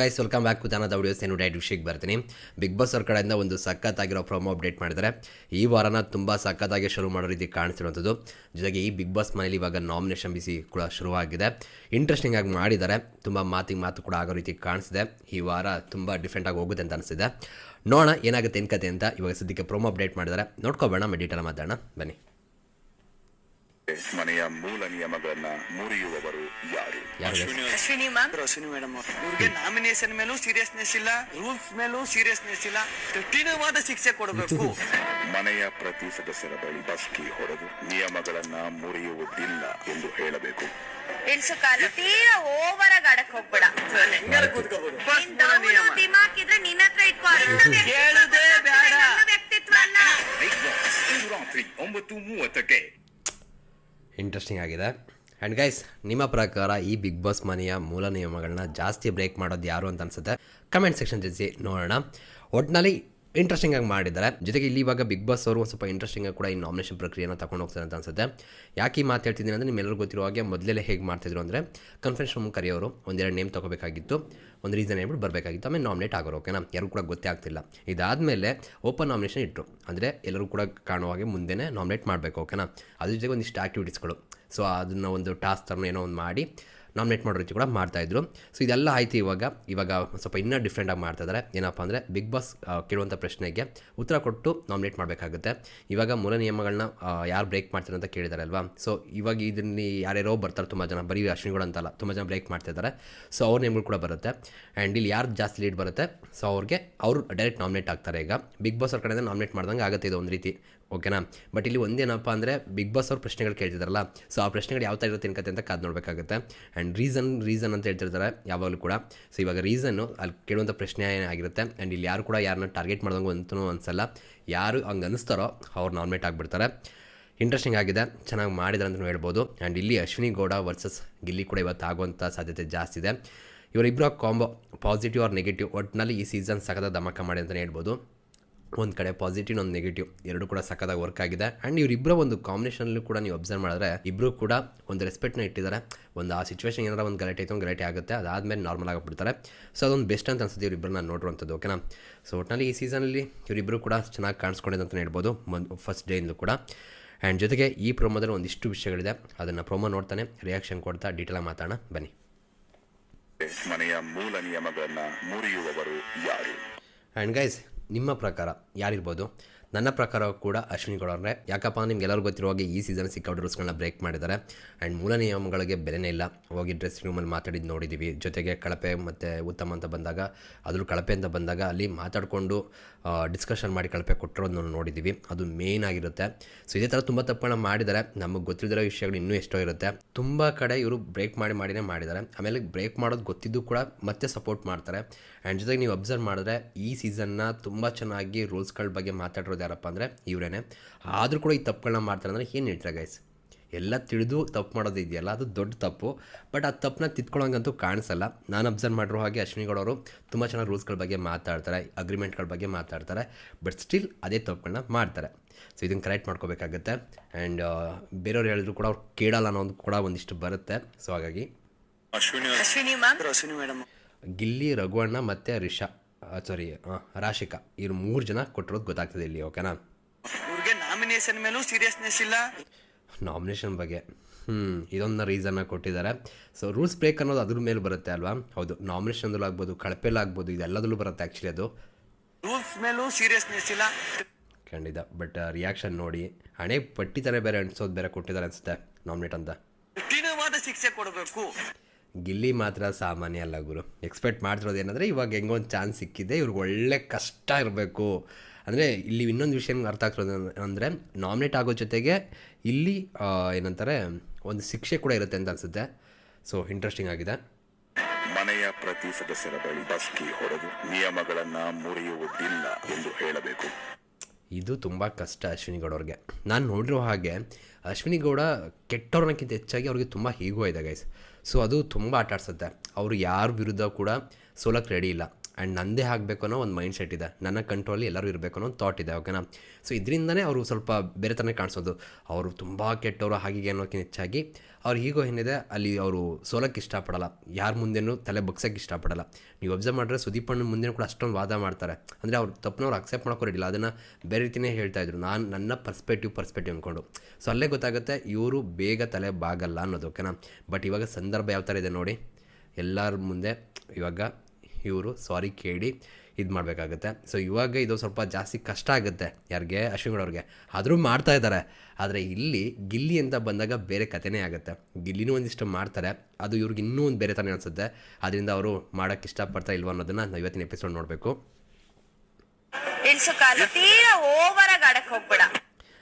Guys welcome back to channel videos ಏನು diet ವಿಷಯಕ್ಕೆ ಬರ್ತೀನಿ. ಬಿಗ್ ಬಾಸ್ ಅವ್ರ ಕಡೆಯಿಂದ ಒಂದು ಸಖತ್ತಾಗಿರೋ ಪ್ರೊಮೋ ಅಪ್ಡೇಟ್ ಮಾಡಿದ್ದಾರೆ. ಈ ವಾರನ ತುಂಬ ಸಖತ್ತಾಗಿ ಶುರು ಮಾಡೋ ರೀತಿ ಕಾಣಿಸಿರುವಂಥದ್ದು. ಜೊತೆಗೆ ಈ ಬಿಗ್ ಬಾಸ್ ಮನೇಲಿ ಇವಾಗ ನಾಮಿನೇಷನ್ ಬಿಸಿ ಕೂಡ ಶುರುವಾಗಿದೆ. ಇಂಟ್ರೆಸ್ಟಿಂಗ್ ಆಗಿ ಮಾಡಿದ್ದಾರೆ. ತುಂಬ ಮಾತಿಗೆ ಮಾತು ಕೂಡ ಆಗೋ ರೀತಿ ಕಾಣಿಸಿದೆ. ಈ ವಾರ ತುಂಬ ಡಿಫ್ರೆಂಟ್ ಆಗಿ ಹೋಗುತ್ತೆ ಅಂತ ಅನಿಸಿದೆ ನೋಡೋಣ ಏನಾಗುತ್ತೆ ಏನು ಕತೆ ಅಂತ ಇವಾಗ ಸದ್ಯಕ್ಕೆ ಪ್ರೊಮೋ ಅಪ್ಡೇಟ್ ಮಾಡಿದ್ದಾರೆ. ನೋಡ್ಕೊಬೇಡ, ಮೆಡಿಟೇಲ್ ಮಾತಾಡೋಣ. ಬನ್ನಿ. ಮನೆಯ ಮೂಲ ನಿಯಮಗಳನ್ನ ಮುರಿಯುವವರು ಯಾರು? ಅಶ್ವಿನಿ ಮ್ಯಾಮ್? ಅಶ್ವಿನಿ ಮೇಡಮ್ ಇವ್ರಿಗೆ ನಾಮಿನೇಷನ್ ಮೇಲೂ ಸೀರಿಯಸ್ನೆಸ್ ಇಲ್ಲ ರೂಲ್ಸ್ ಮೇಲೂ ಸೀರಿಯಸ್ನೆಸ್ ಇಲ್ಲ. ಕಠಿಣವಾದ ಶಿಕ್ಷೆ ಕೊಡಬೇಕು. ಮನೆಯ ಪ್ರತಿ ಸದಸ್ಯರ ಬಳಿ ಬಸ್ಕಿ ಹೊಡೆದು ನಿಯಮಗಳನ್ನ ಮುರಿಯುವುದಿಲ್ಲ ಎಂದು ಹೇಳಬೇಕು. ಇಳ್ಸು ಕಾಲು ತೀರಾ ಓವರ್ ಆಗಿ ಆಡಕ್ ಹೋಗ್ಬೇಡ. ಹೆಂಗಾರ ಕೂತ್ಕೋಬಹುದು ನಿನ್ ದೌಡು ದಿಮಾಕ್ ಇದ್ರೆ ನಿನ್ನ ಹತ್ರ ಇಟ್ಕೋ. ನಿನ್ನ ವ್ಯಕ್ತಿತ್ವ ಕೇಳುದೇ ಬೇಡ. ನನ್ನ ವ್ಯಕ್ತಿತ್ವ ಅಲ್ಲ. ಬಿಗ್ ಬಾಸ್ ಇಂದು ರಾತ್ರಿ ಒಂಬತ್ತು ಮೂವತ್ತಕ್ಕೆ ಇಂಟ್ರೆಸ್ಟಿಂಗ್ ಆಗಿದೆ. ಆ್ಯಂಡ್ ಗೈಸ್ ನಿಮ್ಮ ಪ್ರಕಾರ ಈ ಬಿಗ್ ಬಾಸ್ ಮನೆಯ ಮೂಲ ನಿಯಮಗಳನ್ನ ಜಾಸ್ತಿ ಬ್ರೇಕ್ ಮಾಡೋದು ಯಾರು ಅಂತ ಅನ್ಸುತ್ತೆ? ಕಮೆಂಟ್ ಸೆಕ್ಷನ್ ತಿಳಿಸಿ ನೋಡೋಣ. ಒಟ್ಟಿನಲ್ಲಿ ಇಂಟ್ರೆಸ್ಟಿಂಗ್ ಆಗಿ ಮಾಡಿದ್ದಾರೆ. ಜೊತೆಗೆ ಇಲ್ಲಿ ಇವಾಗ ಬಿಗ್ ಬಾಸ್ ಅವರು ಒಂದು ಸ್ವಲ್ಪ ಇಂಟ್ರೆಸ್ಟಿಂಗ್ ಕೂಡ ಈ ನಾಮಿನೇಷನ್ ಪ್ರಕ್ರಿಯೆನ ತಗೊಂಡು ಹೋಗ್ತಾರೆ ಅಂತ ಅನ್ಸುತ್ತೆ. ಯಾಕೆ ಈ ಮಾತು ಹೇಳ್ತಿದ್ದೀನಿ ಅಂದರೆ ನಿಮ್ಮೆಲ್ಲರಿಗೂ ಗೊತ್ತಿರೋ ಹಾಗೆ ಮೊದಲೇ ಹೇಗೆ ಮಾಡ್ತಿದ್ರು ಅಂದರೆ ಕನ್ಫರೆನ್ಸ್ ರೂಮ್ ಕರೆಯೋರು ಒಂದೆರಡು ನೇಮ್ ತೊಗೋಬೇಕಾಗಿತ್ತು. ಒಂದು ರೀಸನ್ ಹೇಳ್ಬಿಟ್ಟು ಬರಬೇಕಾಗಿತ್ತು. ಆಮೇಲೆ ನಾಮಿನೇಟ್ ಆಗೋರು ಓಕೆನಾ ಯಾರು ಕೂಡ ಗೊತ್ತೇ ಆಗ್ತಿಲ್ಲ. ಇದಾದಮೇಲೆ ಓಪನ್ ನಾಮಿನೇಷನ್ ಇಟ್ಟರು ಅಂದರೆ ಎಲ್ಲರೂ ಕೂಡ ಕಾಣುವ ಹಾಗೆ ಮುಂದೆನೇ ನಾಮಿನೇಟ್ ಮಾಡಬೇಕು ಓಕೆನಾ ಅದ್ರ ಜೊತೆಗೆ ಒಂದಿಷ್ಟು ಆ್ಯಕ್ಟಿವಿಟೀಸ್ಗಳು ಸೊ ಅದನ್ನು ಒಂದು ಟಾಸ್ಕ್ ಥರನೂ ಏನೋ ಒಂದು ಮಾಡಿ ನಾಮಿನೇಟ್ ಮಾಡೋ ರೀತಿ ಕೂಡ ಮಾಡ್ತಾಯಿದ್ರು ಸೊ ಇದೆಲ್ಲ ಆಯಿತು ಇವಾಗ. ಇವಾಗ ಸ್ವಲ್ಪ ಇನ್ನೂ ಡಿಫ್ರೆಂಟಾಗಿ ಮಾಡ್ತಾ ಇದ್ದಾರೆ ಏನಪ್ಪ ಅಂದರೆ ಬಿಗ್ ಬಾಸ್ ಕೇಳುವಂಥ ಪ್ರಶ್ನೆಗೆ ಉತ್ತರ ಕೊಟ್ಟು ನಾಮಿನೇಟ್ ಮಾಡಬೇಕಾಗುತ್ತೆ. ಇವಾಗ ಮೂಲ ನಿಯಮಗಳನ್ನ ಯಾರು ಬ್ರೇಕ್ ಮಾಡ್ತಾರೆ ಅಂತ ಕೇಳಿದ್ದಾರೆ ಅಲ್ವಾ ಸೊ ಇವಾಗ ಇದರಲ್ಲಿ ಯಾರ್ಯಾರೋ ಬರ್ತಾರೆ. ತುಂಬ ಜನ ಬರೀ ಅಶ್ವಿನಿಗಳು ಅಂತಲ್ಲ. ತುಂಬ ಜನ ಬ್ರೇಕ್ ಮಾಡ್ತಿದ್ದಾರೆ ಸೊ ಅವ್ರ ನೇಮ್ಗಳು ಕೂಡ ಬರುತ್ತೆ. ಆ್ಯಂಡ್ ಇಲ್ಲಿ ಯಾರು ಜಾಸ್ತಿ ಲೀಡ್ ಬರುತ್ತೆ? ಸೊ ಅವ್ರಿಗೆ ಅವರು ಡೈರೆಕ್ಟ್ ನಾಮಿನೇಟ್ ಆಗ್ತಾರೆ ಈಗ. ಬಿಗ್ ಬಾಸ್ ಅವ್ರ ಕಡೆಯಿಂದ ನಾಮಿನೇಟ್ ಮಾಡ್ದಂಗೆ ಆಗುತ್ತೆ ಇದು ಒಂದು ರೀತಿ. ಓಕೆನಾ? ಬಟ್ ಇಲ್ಲಿ ಒಂದೇನಪ್ಪ ಅಂದರೆ ಬಿಗ್ ಬಾಸ್ ಅವ್ರ ಪ್ರಶ್ನೆಗಳು ಕೇಳ್ತಿದಾರಲ್ಲ ಸೊ ಆ ಪ್ರಶ್ನೆಗಳು ಯಾವ ಥರ ಇರುತ್ತೆ ಅಂತ ಕಾದು ನೋಡಬೇಕಾಗುತ್ತೆ. ಆ್ಯಂಡ್ ರೀಸನ್ ರೀಸನ್ ಅಂತ ಹೇಳ್ತಿರ್ತಾರೆ ಯಾವಾಗಲೂ ಕೂಡ. ಸೊ ಇವಾಗ ರೀಸನ್ನು ಅಲ್ಲಿ ಕೇಳುವಂಥ ಪ್ರಶ್ನೆ ಆಗಿರುತ್ತೆ. ಆ್ಯಂಡ್ ಇಲ್ಲಿ ಯಾರು ಕೂಡ ಯಾರನ್ನ ಟಾರ್ಗೆಟ್ ಮಾಡಿದಂಗೆ ಅಂತೂ ಅನ್ಸಲ್ಲ. ಯಾರು ಹಂಗೆ ಅನಿಸ್ತಾರೋ ಅವ್ರು ನಾಮಿನೇಟ್ ಆಗಿಬಿಡ್ತಾರೆ. ಇಂಟ್ರೆಸ್ಟಿಂಗ್ ಆಗಿದೆ, ಚೆನ್ನಾಗಿ ಮಾಡಿದ್ದಾರೆ ಅಂತಲೂ ಹೇಳ್ಬೋದು. ಆ್ಯಂಡ್ ಇಲ್ಲಿ ಅಶ್ವಿನಿ ಗೌಡ ವರ್ಸಸ್ ಗಿಲ್ಲಿ ಕೂಡ ಇವತ್ತು ಆಗುವಂಥ ಸಾಧ್ಯತೆ ಜಾಸ್ತಿ ಇದೆ. ಇವರಿಬ್ಬರ ಕಾಂಬೋ ಪಾಸಿಟಿವ್ ಆರ್ ನೆಗೆಟಿವ್ ಒಟ್ಟಿನಲ್ಲಿ ಈ ಸೀಸನ್ ಸಖತ್ತ ಧಮಾಕ ಮಾಡಿ ಅಂತಲೇ ಹೇಳ್ಬೋದು. ಒಂದು ಕಡೆ ಪಾಸಿಟಿವ್ ಒಂದು ನೆಗೆಟಿವ್ ಎರಡು ಕೂಡ ಸಕ್ಕದಾಗಿ ವರ್ಕ್ ಆಗಿದೆ. ಆ್ಯಂಡ್ ಇವರಿಬ್ಬರ ಒಂದು ಕಾಂಬಿನೇಷನಲ್ಲೂ ಕೂಡ ನೀವು ಅಬ್ಸರ್ವ್ ಮಾಡಿದ್ರೆ ಇಬ್ಬರು ಕೂಡ ಒಂದು ರೆಸ್ಪೆಕ್ಟ್ನ ಇಟ್ಟಿದ್ದಾರೆ ಒಂದು ಆ ಸಿಚುವೇಶನ್ ಏನಾರ ಒಂದು ಗಲಾಟೆ ಆಯ್ತು ಒಂದು ಗಲಾಟೆ ಆಗುತ್ತೆ. ಅದಾದಮೇಲೆ ನಾರ್ಮಲ್ ಆಗಿಬಿಡ್ತಾರೆ ಸೊ ಅದೊಂದು ಬೆಸ್ಟ್ ಅಂತ ಅನ್ಸುತ್ತೆ ಇವರಿಬ್ಬರನ್ನ ನೋಡುವಂಥದ್ದು ಓಕೆನಾ ಸೊ ಒಟ್ಟಿನಲ್ಲಿ ಈ ಸೀಸನಲ್ಲಿ ಇವರಿಬ್ಬರು ಕೂಡ ಚೆನ್ನಾಗಿ ಕಾಣಿಸ್ಕೊಂಡಿದೆ ಅಂತಲೇ ಹೇಳ್ಬೋದು ಮೊದಲು ಫಸ್ಟ್ ಡೇಯಿಂದಲೂ ಕೂಡ. ಆ್ಯಂಡ್ ಜೊತೆಗೆ ಈ ಪ್ರೊಮೋದಲ್ಲಿ ಒಂದಿಷ್ಟು ವಿಷಯಗಳಿದೆ. ಅದನ್ನು ಪ್ರೊಮೋ ನೋಡ್ತಾನೆ ರಿಯಾಕ್ಷನ್ ಕೊಡ್ತಾ ಡೀಟೇಲಾಗಿ ಮಾತಾಡೋಣ. ಬನ್ನಿ. ಮನೆಯ ಮೂಲ ನಿಯಮಗಳನ್ನು ಮುರಿಯುವವರು ಯಾರು? ಆ್ಯಂಡ್ ಗೈಸ್ ನಿಮ್ಮ ಪ್ರಕಾರ ಯಾರಿರ್ಬೋದು? ನನ್ನ ಪ್ರಕಾರ ಕೂಡ ಅಶ್ವಿನಿ ಗೌಡವ್ರೆ ಯಾಕಪ್ಪ ನಿಮ್ಗೆಲ್ಲರೂ ಗೊತ್ತಿರೋ ಹಾಗೆ ಈ ಸೀಸನ್ ಸಿಕ್ಕೌಟ್ ರೂಲ್ಸ್ಗಳನ್ನ ಬ್ರೇಕ್ ಮಾಡಿದ್ದಾರೆ. ಆ್ಯಂಡ್ ಮೂಲ ನಿಯಮಗಳಿಗೆ ಬೆಲೆನೇ ಇಲ್ಲ. ಹೋಗಿ ಡ್ರೆಸ್ ರೂಮಲ್ಲಿ ಮಾತಾಡಿದ್ದು ನೋಡಿದ್ದೀವಿ ಜೊತೆಗೆ ಕಳಪೆ ಮತ್ತು ಉತ್ತಮ ಅಂತ ಬಂದಾಗ ಅದ್ರ ಕಳಪೆ ಅಂತ ಬಂದಾಗ ಅಲ್ಲಿ ಮಾತಾಡಿಕೊಂಡು ಡಿಸ್ಕಷನ್ ಮಾಡಿ ಕಳಪೆ ಕೊಟ್ಟಿರೋದನ್ನ ನೋಡಿದ್ದೀವಿ ಅದು ಮೇನ್ ಆಗಿರುತ್ತೆ. ಸೊ ಇದೇ ಥರ ತುಂಬ ತಪ್ಪುಗಳನ್ನ ಮಾಡಿದ್ದಾರೆ. ನಮಗೆ ಗೊತ್ತಿರೋ ವಿಷಯಗಳು ಇನ್ನೂ ಎಷ್ಟೋ ಇರುತ್ತೆ. ತುಂಬ ಕಡೆ ಇವರು ಬ್ರೇಕ್ ಮಾಡಿ ಮಾಡಿನೇ ಮಾಡಿದ್ದಾರೆ. ಆಮೇಲೆ ಬ್ರೇಕ್ ಮಾಡೋದು ಗೊತ್ತಿದ್ದು ಕೂಡ ಮತ್ತೆ ಸಪೋರ್ಟ್ ಮಾಡ್ತಾರೆ. ಆ್ಯಂಡ್ ಜೊತೆಗೆ ನೀವು ಅಬ್ಸರ್ವ್ ಮಾಡಿದ್ರೆ ಈ ಸೀಸನ್ನ ತುಂಬ ಚೆನ್ನಾಗಿ ರೂಲ್ಸ್ಗಳ ಬಗ್ಗೆ ಮಾತಾಡಿರೋದು ಯಾರಪ್ಪ ಅಂದರೆ ಇವರೇನೆ. ಆದರೂ ಕೂಡ ಈ ತಪ್ಪುಗಳನ್ನ ಮಾಡ್ತಾರೆ ಅಂದರೆ ಏನು ಹೇಳ್ತಾರೆ ಗೈಸ್ ಎಲ್ಲ ತಿಳಿದು ತಪ್ಪು ಮಾಡೋದು ಇದೆಯಲ್ಲ ಅದು ದೊಡ್ಡ ತಪ್ಪು. ಬಟ್ ಆ ತಪ್ಪನ್ನ ತಿದ್ಕೊಳ್ಳೋಂಗಂತೂ ಕಾಣಿಸಲ್ಲ. ನಾನು ಅಬ್ಸರ್ವ್ ಮಾಡಿರೋ ಹಾಗೆ ಅಶ್ವಿನಿಗಳವರು ತುಂಬ ಚೆನ್ನಾಗಿ ರೂಲ್ಸ್ಗಳ ಬಗ್ಗೆ ಮಾತಾಡ್ತಾರೆ ಅಗ್ರಿಮೆಂಟ್ಗಳ ಬಗ್ಗೆ ಮಾತಾಡ್ತಾರೆ ಬಟ್ ಸ್ಟಿಲ್ ಅದೇ ತಪ್ಪುಗಳನ್ನ ಮಾಡ್ತಾರೆ. ಸೊ ಇದನ್ನು ಕರೆಕ್ಟ್ ಮಾಡ್ಕೋಬೇಕಾಗತ್ತೆ. ಆ್ಯಂಡ್ ಬೇರೆಯವ್ರು ಹೇಳಿದ್ರು ಕೂಡ ಅವ್ರು ಕೇಳಲ್ಲ ಅನ್ನೋದು ಕೂಡ ಒಂದಿಷ್ಟು ಬರುತ್ತೆ. ಸೊ ಹಾಗಾಗಿ ಅಶ್ವಿನಿ ಗಿಲ್ಲಿ ರಘುವಣ್ಣ ಮತ್ತು ರಿಷಾ ಸಾರಿ ರಾಶಿಕಾ. ಇವ್ರು ಮೂರು ಜನ ಕೊಟ್ಟಿರೋದು ಗೊತ್ತಾಗ್ತದೆ ಇಲ್ಲಿ ಓಕೆನಾ ಇವ್ರಿಗೆ ನಾಮಿನೇಷನ್ ಮೇಲೂ ಸೀರಿಯಸ್ನೆಸ್ ಇಲ್ಲ. ನಾಮಿನೇಷನ್ ಬಗ್ಗೆ. ಹ್ಞೂ ಇದೊಂದು ರೀಸನ್ನ ಕೊಟ್ಟಿದ್ದಾರೆ. ಸೊ ರೂಲ್ಸ್ ಬ್ರೇಕ್ ಅನ್ನೋದು ಅದ್ರ ಮೇಲೆ ಬರುತ್ತೆ ಅಲ್ವಾ? ಹೌದು ನಾಮಿನೇಷನ್ದಲ್ಲೂ ಆಗ್ಬೋದು ಕಳಪೆಲ್ಲ ಆಗ್ಬೋದು ಇದೆಲ್ಲದಲ್ಲೂ ಬರುತ್ತೆ ಆ್ಯಕ್ಚುಲಿ ಅದು. ರೂಲ್ಸ್ ಮೇಲೂ ಸೀರಿಯಸ್ನೆಸ್ ಇಲ್ಲ. ಖಂಡಿತ ಬಟ್ ರಿಯಾಕ್ಷನ್ ನೋಡಿ. ಹಣೆ ಪಟ್ಟಿ ಥರ ಬೇರೆ ಅನ್ಸೋದು ಬೇರೆ ಕೊಟ್ಟಿದ್ದಾರೆ ಅನಿಸುತ್ತೆ ನಾಮಿನೇಟ್ ಅಂತ. ಕಠಿಣವಾದ ಶಿಕ್ಷೆ ಕೊಡಬೇಕು. ಗಿಲ್ಲಿ ಮಾತ್ರ ಸಾಮಾನ್ಯ ಅಲ್ಲ ಗುರು. ಎಕ್ಸ್ಪೆಕ್ಟ್ ಮಾಡ್ತಿರೋದು ಏನಂದರೆ ಇವಾಗ ಹೆಂಗೊಂದು ಚಾನ್ಸ್ ಸಿಕ್ಕಿದೆ ಇವ್ರಿಗೆ ಒಳ್ಳೆ ಕಷ್ಟ ಇರಬೇಕು. ಅಂದರೆ ಇಲ್ಲಿ ಇನ್ನೊಂದು ವಿಷಯ ಅರ್ಥ ಆಗ್ತಿರೋದು ಅಂದರೆ ನಾಮಿನೇಟ್ ಆಗೋ ಜೊತೆಗೆ ಇಲ್ಲಿ ಏನಂತಾರೆ ಒಂದು ಶಿಕ್ಷೆ ಕೂಡ ಇರುತ್ತೆ ಅಂತ ಅನಿಸುತ್ತೆ. ಸೊ ಇಂಟ್ರೆಸ್ಟಿಂಗ್ ಆಗಿದೆ. ಮನೆಯ ಪ್ರತಿ ಸದಸ್ಯರ ಬಳಿ ಬಸ್ಕಿ ಹೊಡೆದು ನಿಯಮಗಳನ್ನು ಮುರಿಯುವುದಿಲ್ಲ ಎಂದು ಹೇಳಬೇಕು. ಇದು ತುಂಬ ಕಷ್ಟ ಅಶ್ವಿನಿ ಗೌಡ ಅವ್ರಿಗೆ. ನಾನು ನೋಡಿರೋ ಹಾಗೆ ಅಶ್ವಿನಿ ಗೌಡ ಕೆಟ್ಟವ್ರನ್ನಕ್ಕಿಂತ ಹೆಚ್ಚಾಗಿ ಅವ್ರಿಗೆ ತುಂಬ ಹೀಗೋ ಇದೆ ಗೈಸ್ ಸೊ ಅದು ತುಂಬ ಆಟ ಆಡ್ಸುತ್ತೆ ಅವರು ಯಾರ ವಿರುದ್ಧ ಕೂಡ ಸೋಲಕ್ಕೆ ರೆಡಿ ಇಲ್ಲ. ಆ್ಯಂಡ್ ನಂದೇ ಆಗಬೇಕು ಅನ್ನೋ ಒಂದು ಮೈಂಡ್ ಸೆಟ್ ಇದೆ. ನನ್ನ ಕಂಟ್ರೋಲಿ ಎಲ್ಲರೂ ಇರಬೇಕು ಅನ್ನೋ ಥಾಟ್ ಇದೆ ಓಕೆನಾ ಸೊ ಇದರಿಂದನೇ ಅವರು ಸ್ವಲ್ಪ ಬೇರೆ ಥರನೇ ಕಾಣಿಸೋದು. ಅವರು ತುಂಬ ಕೆಟ್ಟವರು ಹಾಗೆ ಅನ್ನೋಕ್ಕಿಂತ ಹೆಚ್ಚಾಗಿ ಅವ್ರು ಹೀಗೋ ಏನಿದೆ, ಅಲ್ಲಿ ಅವರು ಸೋಲಕ್ಕೆ ಇಷ್ಟಪಡಲ್ಲ. ಯಾರ ಮುಂದೆನೂ ತಲೆ ಬಗ್ಸೋಕ್ಕೆ ಇಷ್ಟಪಡಲ್ಲ. ನೀವು ಅಬ್ಸರ್ವ್ ಮಾಡಿದ್ರೆ ಸುದೀಪ್ ಅಣ್ಣ ಮುಂದೆ ಕೂಡ ಅಷ್ಟೊಂದು ವಾದ ಮಾಡ್ತಾರೆ. ಅಂದರೆ ಅವ್ರು ತಪ್ಪನವ್ರು ಅಕ್ಸೆಪ್ಟ್ ಮಾಡೋಕ್ಕೂ ರೆಡಿಲ್ಲ ಅದನ್ನು ಬೇರೆ ರೀತಿಯೇ ಹೇಳ್ತಾ ಇದ್ರು. ನಾನು ನನ್ನ ಪರ್ಸ್ಪೆಕ್ಟಿವ್ ಪರ್ಸ್ಪೆಕ್ಟಿವ್ ಅಂದ್ಕೊಂಡು ಸೊ ಅಲ್ಲೇ ಗೊತ್ತಾಗುತ್ತೆ ಇವರು ಬೇಗ ತಲೆ ಬಾಗಲ್ಲ ಅನ್ನೋದು ಓಕೆನಾ ಬಟ್ ಇವಾಗ ಸಂದರ್ಭ ಯಾವ ಥರ ಇದೆ ನೋಡಿ. ಎಲ್ಲರ ಮುಂದೆ ಇವಾಗ ಇವರು ಸಾರಿ ಕೇಳಿ ಇದು ಮಾಡಬೇಕಾಗುತ್ತೆ. ಸೊ ಇವಾಗ ಇದು ಸ್ವಲ್ಪ ಜಾಸ್ತಿ ಕಷ್ಟ ಆಗುತ್ತೆ ಯಾರಿಗೆ? ಅಶ್ವಿನ್ಗಳವ್ರಿಗೆ. ಆದರೂ ಮಾಡ್ತಾ ಇದ್ದಾರೆ. ಆದರೆ ಇಲ್ಲಿ ಗಿಲ್ಲಿ ಅಂತ ಬಂದಾಗ ಬೇರೆ ಕಥೆನೇ ಆಗುತ್ತೆ. ಗಿಲ್ಲಿನೂ ಒಂದಿಷ್ಟು ಮಾಡ್ತಾರೆ. ಅದು ಇವ್ರಿಗೆ ಇನ್ನೂ ಒಂದು ಬೇರೆ ಥರ ಅನಿಸುತ್ತೆ. ಅದರಿಂದ ಅವರು ಮಾಡೋಕ್ಕೆ ಇಷ್ಟಪಡ್ತಾ ಇಲ್ವೋ ಅನ್ನೋದನ್ನು ನಾವು ಇವತ್ತಿನ ಎಪಿಸೋಡ್ ನೋಡಬೇಕು. ಇಳ್ಸು ತೀರಾ ಓವರ್ ಆಗಿ ಆಡಕ್ ಹೋಗ್ಬೇಡ.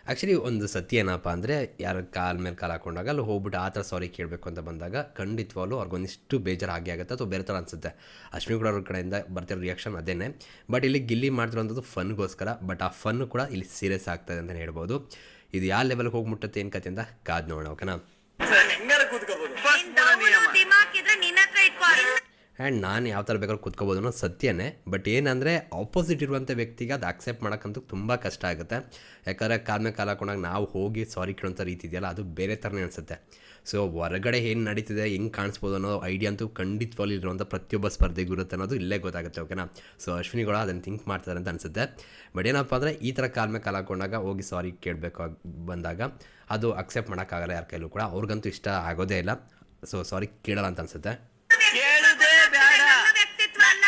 ಆ್ಯಕ್ಚುಲಿ ಒಂದು ಸತ್ಯ ಏನಪ್ಪ ಅಂದರೆ ಯಾರ ಕಾಲ ಮೇಲೆ ಕಾಲು ಹಾಕೊಂಡಾಗ ಅಲ್ಲಿ ಹೋಗ್ಬಿಟ್ಟು ಆ ಥರ ಸಾರಿ ಕೇಳಬೇಕು ಅಂತ ಬಂದಾಗ ಖಂಡಿತವಾಗ್ಲೂ ಅವ್ರಿಗೊಂದಿಷ್ಟು ಬೇಜಾರು ಆಗೇ ಆಗುತ್ತೆ ಅಥವಾ ಬೇರೆ ಥರ ಅನಿಸುತ್ತೆ. ಅಶ್ವಿನಿ ಕೂಡ ಅವ್ರ ಕಡೆಯಿಂದ ಬರ್ತಿರೋ ರಿಯಾಕ್ಷನ್ ಅದೇನೇ. ಬಟ್ ಇಲ್ಲಿ ಗಿಲ್ಲಿ ಮಾಡ್ತಿರೋಂಥದ್ದು ಫನ್ಗೋಸ್ಕರ ಬಟ್ ಆ ಫನ್ ಕೂಡ ಇಲ್ಲಿ ಸೀರಿಯಸ್ ಆಗ್ತದೆ ಅಂತಲೇ ಹೇಳ್ಬೋದು. ಇದು ಯಾವ ಲೆವೆಲ್ಗೆ ಹೋಗಿ ಮುಟ್ಟುತ್ತೆ ಏನು ಕತೆ ಅಂತ ಕಾದು ನೋಡೋಣ ಓಕೆನಾ ಆ್ಯಂಡ್ ನಾನು ಯಾವ ಥರ ಬೇಕಾದ್ರೂ ಕೂತ್ಕೋಬೋದು ಅನ್ನೋ ಸತ್ಯನೇ. ಬಟ್ ಏನಂದರೆ ಆಪೋಸಿಟ್ ಇರುವಂಥ ವ್ಯಕ್ತಿಗೆ ಅದು ಅಕ್ಸೆಪ್ಟ್ ಮಾಡೋಕ್ಕಂತೂ ತುಂಬ ಕಷ್ಟ ಆಗುತ್ತೆ. ಯಾಕಂದರೆ ಕಾಲ ಕಾಲ ಹಾಕೊಂಡಾಗ ನಾವು ಹೋಗಿ ಸಾರಿ ಕೇಳೋಂಥ ರೀತಿ ಇದೆಯಲ್ಲ, ಅದು ಬೇರೆ ಥರನೇ ಅನಿಸುತ್ತೆ. ಸೊ ಹೊರಗಡೆ ಏನು ನಡೀತಿದೆ, ಹೆಂಗೆ ಕಾಣಿಸ್ಬೋದು ಅನ್ನೋ ಐಡಿಯಾ ಅಂತೂ ಖಂಡಿತವಾಗಿ ಇರುವಂಥ ಪ್ರತಿಯೊಬ್ಬ ಸ್ಪರ್ಧೆಗೂ ಇರುತ್ತೆ ಅನ್ನೋದು ಇಲ್ಲೇ ಗೊತ್ತಾಗುತ್ತೆ ಓಕೆನಾ ಸೊ ಅಶ್ವಿನಿಗಳು ಅದನ್ನು ಥಿಂಕ್ ಮಾಡ್ತಾರೆ ಅಂತ ಅನಿಸುತ್ತೆ. ಬಟ್ ಏನಪ್ಪ ಅಂದರೆ, ಈ ಥರ ಕಾಲ ಕಾಲ ಹಾಕೊಂಡಾಗ ಹೋಗಿ ಸಾರಿ ಕೇಳಬೇಕು ಬಂದಾಗ ಅದು ಅಕ್ಸೆಪ್ಟ್ ಮಾಡೋಕ್ಕಾಗಲ್ಲ ಯಾರ ಕೈಲೂ ಕೂಡ. ಅವ್ರಿಗಂತೂ ಇಷ್ಟ ಆಗೋದೇ ಇಲ್ಲ. ಸೊ ಸಾರಿ ಕೇಳಲ್ಲ ಅಂತ ಅನಿಸುತ್ತೆ ಕೇಳುದೇ ಬೇಡ ನನ್ನ ವ್ಯಕ್ತಿತ್ವ ಅಲ್ಲ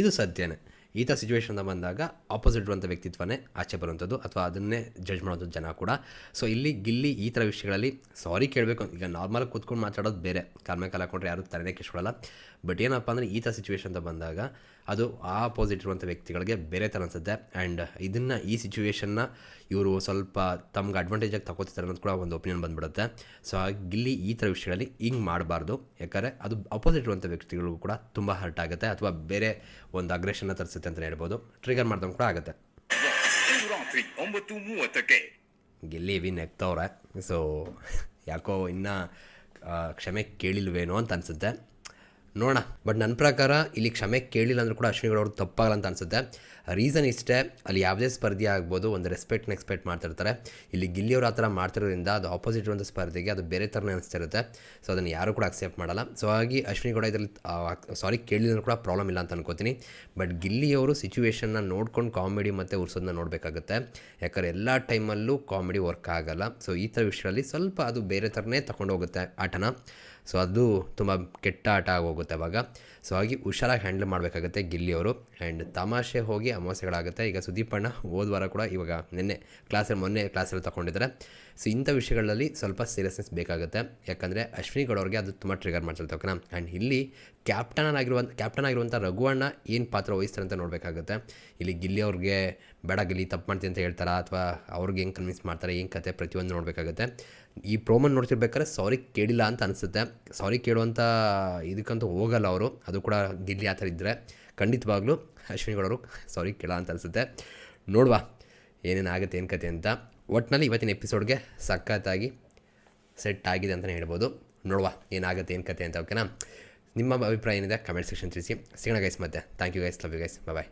ಇದು ಸತ್ಯನೇ ಈ ಥರ ಸಿಚುವೇಶನ್ ಬಂದಾಗ ಆಪೋಸಿಟ್ ಇರುವಂಥ ವ್ಯಕ್ತಿತ್ವನೇ ಆಚೆ ಬರುವಂಥದ್ದು ಅಥವಾ ಅದನ್ನೇ ಜಡ್ಜ್ ಮಾಡೋದು ಜನ ಕೂಡ. ಸೊ ಇಲ್ಲಿ ಗಿಲ್ಲಿ ಈ ಥರ ವಿಷಯಗಳಲ್ಲಿ ಸಾರಿ ಕೇಳಬೇಕು. ಈಗ ನಾರ್ಮಲಾಗಿ ಕೂತ್ಕೊಂಡು ಮಾತಾಡೋದು ಬೇರೆ. ಕಾಲ ಹಾಕೊಂಡ್ರೆ ಯಾರು ತಲೆನೇ ಕೆಸ್ಕೊಳ್ಳಲ್ಲ ಬಟ್ ಏನಪ್ಪ ಅಂದರೆ ಈ ಥರ ಸಿಚುವೇಶನ್ ಅಂತ ಬಂದಾಗ ಅದು ಆ ಅಪೋಸಿಟ್ ಇರುವಂಥ ವ್ಯಕ್ತಿಗಳಿಗೆ ಬೇರೆ ಥರ ಅನಿಸುತ್ತೆ. ಆ್ಯಂಡ್ ಇದನ್ನು ಈ ಸಿಚುವೇಶನ್ನ ಇವರು ಸ್ವಲ್ಪ ತಮ್ಗೆ ಅಡ್ವಾಂಟೇಜಾಗಿ ತಗೋತಿದ್ದಾರೆ ಅನ್ನೋದು ಕೂಡ ಒಂದು ಒಪಿನಿಯನ್ ಬಂದ್ಬಿಡುತ್ತೆ. ಸೊ ಇಲ್ಲಿ ಗಿಲ್ಲಿ ಈ ಥರ ವಿಷಯಗಳಲ್ಲಿ ಹಿಂಗೆ ಮಾಡಬಾರ್ದು. ಯಾಕಂದರೆ ಅದು ಅಪೋಸಿಟ್ ಇರುವಂಥ ವ್ಯಕ್ತಿಗಳಿಗೂ ಕೂಡ ತುಂಬ ಹರ್ಟ್ ಆಗುತ್ತೆ ಅಥವಾ ಬೇರೆ ಒಂದು ಅಗ್ರೆಷನ್ನ ತರಿಸುತ್ತೆ ಅಂತಲೇ ಹೇಳ್ಬೋದು. ಟ್ರಿಗರ್ ಮಾಡ್ದಂಗೆ ಕೂಡ ಆಗುತ್ತೆ. ಒಂಬತ್ತು ಮೂವತ್ತಕ್ಕೆ ಗಿಲ್ಲಿ ವಿ ನೆಕ್ತವ್ರೆ ಸೊ ಯಾಕೋ ಇನ್ನೂ ಕ್ಷಮೆ ಕೇಳಿಲ್ವೇನೋ ಅಂತ ಅನಿಸುತ್ತೆ. ನೋಡೋಣ. ಬಟ್ ನನ್ನ ಪ್ರಕಾರ ಇಲ್ಲಿ ಕ್ಷಮೆ ಕೇಳಿಲ್ಲ ಅಂದರೂ ಕೂಡ ಅಶ್ವಿನಿಗಳು ಅವ್ರು ತಪ್ಪಾಗಲ್ಲ ಅಂತ ಅನಿಸುತ್ತೆ. ರೀಸನ್ ಇಷ್ಟೇ, ಅಲ್ಲಿ ಯಾವುದೇ ಸ್ಪರ್ಧೆ ಆಗ್ಬೋದು, ಒಂದು ರೆಸ್ಪೆಕ್ಟ್ನ ಎಕ್ಸ್ಪೆಕ್ಟ್ ಮಾಡ್ತಿರ್ತಾರೆ. ಇಲ್ಲಿ ಗಿಲ್ಲಿಯವರು ಆ ಥರ ಮಾಡ್ತಿರೋದ್ರಿಂದ ಅದು ಆಪೋಸಿಟ್ ಇರುವಂಥ ಸ್ಪರ್ಧೆಗೆ ಅದು ಬೇರೆ ಥರನೇ ಅನಿಸ್ತಿರುತ್ತೆ. ಸೊ ಅದನ್ನು ಯಾರೂ ಕೂಡ ಅಕ್ಸೆಪ್ಟ್ ಮಾಡಲ್ಲ. ಸೊ ಹಾಗಾಗಿ ಅಶ್ವಿನಿ ಗೌಡ ಇದರಲ್ಲಿ ಸಾರಿ ಕೇಳಿದ್ರು ಕೂಡ ಪ್ರಾಬ್ಲಮ್ ಇಲ್ಲ ಅಂತ ಅನ್ಕೋತೀನಿ. ಬಟ್ ಗಿಲ್ಲಿಯವರು ಸಿಚುವೇಶನ್ನ ನೋಡ್ಕೊಂಡು ಕಾಮಿಡಿ ಮತ್ತು ಉರ್ಸೋದನ್ನ ನೋಡಬೇಕಾಗುತ್ತೆ. ಯಾಕಂದ್ರೆ ಎಲ್ಲ ಟೈಮಲ್ಲೂ ಕಾಮಿಡಿ ವರ್ಕ್ ಆಗಲ್ಲ. ಸೊ ಈ ಥರ ವಿಷಯದಲ್ಲಿ ಸ್ವಲ್ಪ ಅದು ಬೇರೆ ಥರನೇ ತಗೊಂಡೋಗುತ್ತೆ ಆಟನ ಸೊ ಅದು ತುಂಬ ಕೆಟ್ಟ ಆಟ ಆಗೋಗುತ್ತೆ ಅವಾಗ. ಸೊ ಹಾಗೆ ಹುಷಾರಾಗಿ ಹ್ಯಾಂಡಲ್ ಮಾಡಬೇಕಾಗುತ್ತೆ ಗಿಲ್ಲಿಯವರು ಆ್ಯಂಡ್ ತಮಾಷೆ ಹೋಗಿ ಅಮಾವಾಸ್ಯೆಗಳಾಗುತ್ತೆ. ಈಗ ಸುದೀಪ್ ಅಣ್ಣ ಹೋದ ವಾರ ಕೂಡ ಇವಾಗ ನಿನ್ನೆ ಕ್ಲಾಸಲ್ಲಿ ಮೊನ್ನೆ ಕ್ಲಾಸಲ್ಲಿ ತೊಗೊಂಡಿದ್ದಾರೆ ಸೊ ಇಂಥ ವಿಷಯಗಳಲ್ಲಿ ಸ್ವಲ್ಪ ಸೀರಿಯಸ್ನೆಸ್ ಬೇಕಾಗುತ್ತೆ. ಯಾಕಂದರೆ ಅಶ್ವಿನಿ ಗೌಡವ್ರಿಗೆ ಅದು ತುಂಬ ಟ್ರಿಗರ್ ಮಾಡ್ತಾರೆ ಓಕೆನಾ ಆ್ಯಂಡ್ ಇಲ್ಲಿ ಕ್ಯಾಪ್ಟನ್ ಆಗಿರುವಂಥ ಕ್ಯಾಪ್ಟನ್ ಆಗಿರುವಂಥ ರಘುವಣ್ಣ ಏನು ಪಾತ್ರ ವಹಿಸ್ತಾರೆ ಅಂತ ನೋಡಬೇಕಾಗುತ್ತೆ. ಇಲ್ಲಿ ಗಿಲ್ಲಿ ಅವ್ರಿಗೆ ಬೇಡ ಗಿಲ್ಲಿ ತಪ್ಪು ಮಾಡ್ತೀನಿ ಅಂತ ಹೇಳ್ತಾರಾ? ಅಥವಾ ಅವ್ರಿಗೆ ಹೆಂಗೆ ಕನ್ವಿನ್ಸ್ ಮಾಡ್ತಾರೆ? ಏನು ಕತೆ? ಪ್ರತಿಯೊಂದು ನೋಡಬೇಕಾಗುತ್ತೆ. ಈ ಪ್ರೋಮನ್ ನೋಡ್ತಿರ್ಬೇಕಾದ್ರೆ ಸಾರಿ ಕೇಳಿಲ್ಲ ಅಂತ ಅನಿಸುತ್ತೆ. ಸಾರಿ ಕೇಳುವಂಥ ಇದಕ್ಕಂತೂ ಹೋಗಲ್ಲ ಅವರು. ಅದು ಕೂಡ ಗಿಲ್ಲಿ ಆ ಥರ ಇದ್ದರೆ ಖಂಡಿತವಾಗ್ಲೂ ಅಶ್ವಿನಿ ಗೌಡವರು ಸಾರಿ ಕೇಳ ಅಂತ ಅನಿಸುತ್ತೆ. ನೋಡುವ ಏನೇನು ಆಗುತ್ತೆ ಏನು ಕತೆ ಅಂತ. ಒಟ್ಟಿನಲ್ಲಿ ಇವತ್ತಿನ ಎಪಿಸೋಡ್ಗೆ ಸಖತ್ತಾಗಿ ಸೆಟ್ ಆಗಿದೆ ಅಂತಲೇ ಹೇಳ್ಬೋದು. ನೋಡುವ ಏನಾಗುತ್ತೆ, ಏನು ಕತೆ ಅಂತ, ಓಕೆನಾ? ನಿಮ್ಮ ಅಭಿಪ್ರಾಯ ಏನಿದೆ, ಕಮೆಂಟ್ ಸೆಕ್ಷನ್ ತಿಳಿಸಿ. ಸಿಗೋಣ ಗೈಸ್ ಮತ್ತೆ. Thank you guys love you guys bye